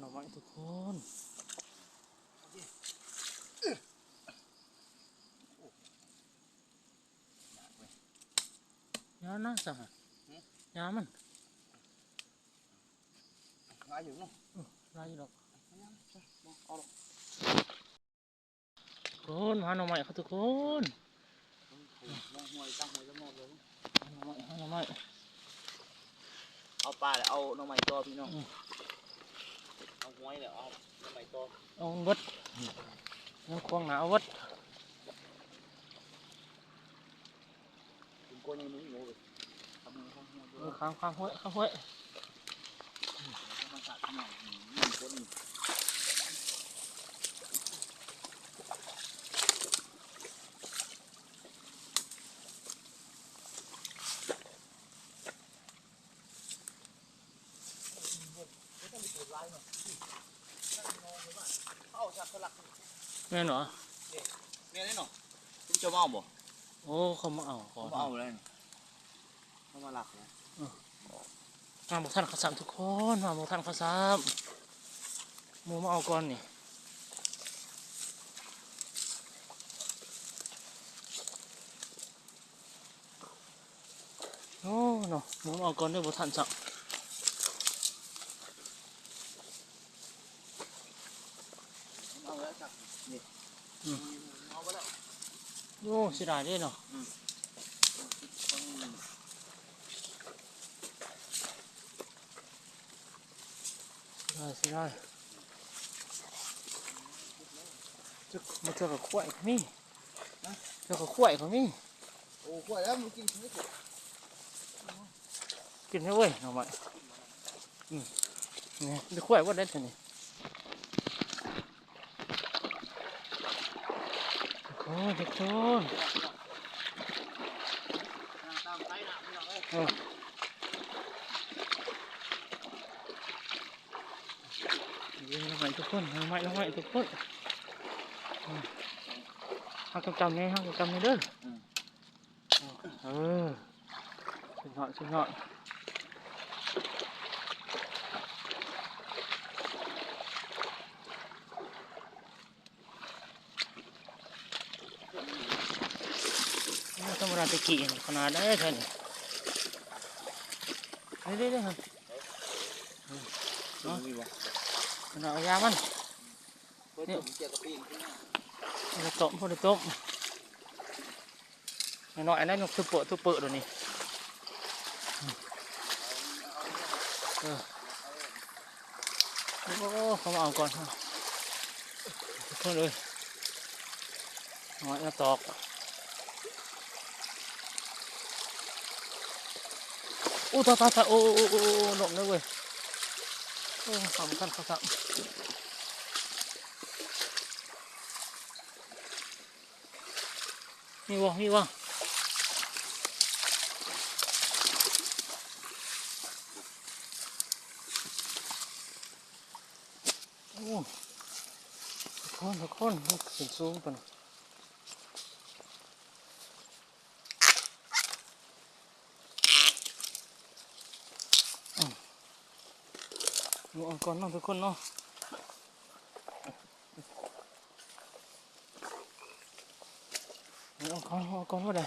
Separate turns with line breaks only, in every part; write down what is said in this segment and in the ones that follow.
หน่อไม้ทุกคนยาหนะสหยามัน
มายอยู่เนาะ
ลายอยู่ดอกคนหาหน่อไม้ครับทุกคน
หวยตั้งหวยแล้วมองเลย
หาหน่อไม้หาหน่อไม้
เอาปลาแล้วเอาหน่อไม้ตัวพี่น้อง
อืม
เอาวยแล้วเอาหน่อไม้ตัว
เอาวัดยังควงหนาวัด
คุณโก้ยังนุ่งอยู่เลยทำมือข้างหัวด้ว
เอยอข้างข้างห้วยข้างห้วย
มาตัดหน่อยนี่คนนี่ เอาชักสลัก
แม่นเหรอ
แม่นี่เนาะคุณจะมาเอาบ่
โอ้เขามาเอาขอ
เขามาเอาเลยเขามาหลักนะ
มาบอกท่านข้าวสามทุกคนมาบอกท่านข้าวสามหมูมาเอาก่อนนี่โอ้เนาะหมูมาเอาก่อนเด้วยบอกท่านสัก
เอาแล้วชักนี่เอาไปแล้ว
โอ้เสียดายเด้เนาะเสียดายเสียดายจะมาเจอกับข้วยเขามีเจอกับข้วยเขามี
โอ้กล้วยแล้วมึงกินไม่ถูก
กินให้เว้ยเอามาอืมนี่ดี๋ยวข้วยว่าได้เท่านี้ อ้ทุกคน
ตามไปนะพี่น้องเอ้ย
เออเดี๋ยวเราไปทุกคนเราไปเราไปทุกคนอืมห้าจำเนี่ยห้าจำเนี่ยเด้ออเออสุดยอดสุดยอด รรมดาตะกี้นี่ขนาดได้เท่านี้เด้เด้เด้ครับ
เนาะมีบ่
ขนาดเอายามัน
เพื่อผมเกี่ยวกับปีนขึ้นมา
พอได้ต้มพอได้ต้มน้อยๆอันนั้นนกทุบเปิดทุบเปิดเดี๋ยวนี้เออโอ้เขามาเอาก่อนครับทุกคนเลยน้อยมาตอก อ้ตาตาตาโอ้โอ้โอ้โอ้หลบเลยเว้ยโอ้สำคัญเขาสัมีวะมีวะโอ้ทุกคนทุกคนมันขึ้นสูงปะนะ ดูเอาก่อนเนาะทุกคนเนาะเอาก่อนเอาก่อนว่าได้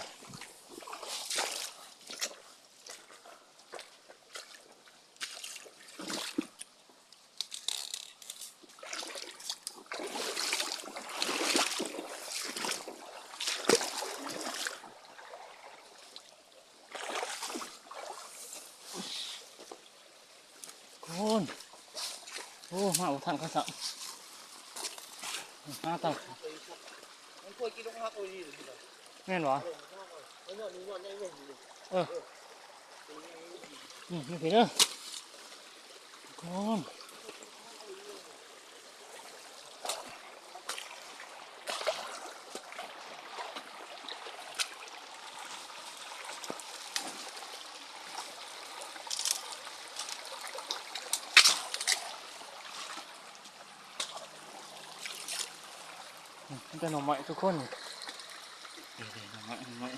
คน โอ้มาอาทางข้าสับมาตัง
มันกล้วยกินลูกฮักโอ้ยดีเลย
แม่นวะ
ไอ้ยอนี่ยอเลยดี
เออนี่ไม่ผิดเด้อคนมัน จะหน่อไม้ทุกคนเดี๋ยวหน่อไม้หน่อไม้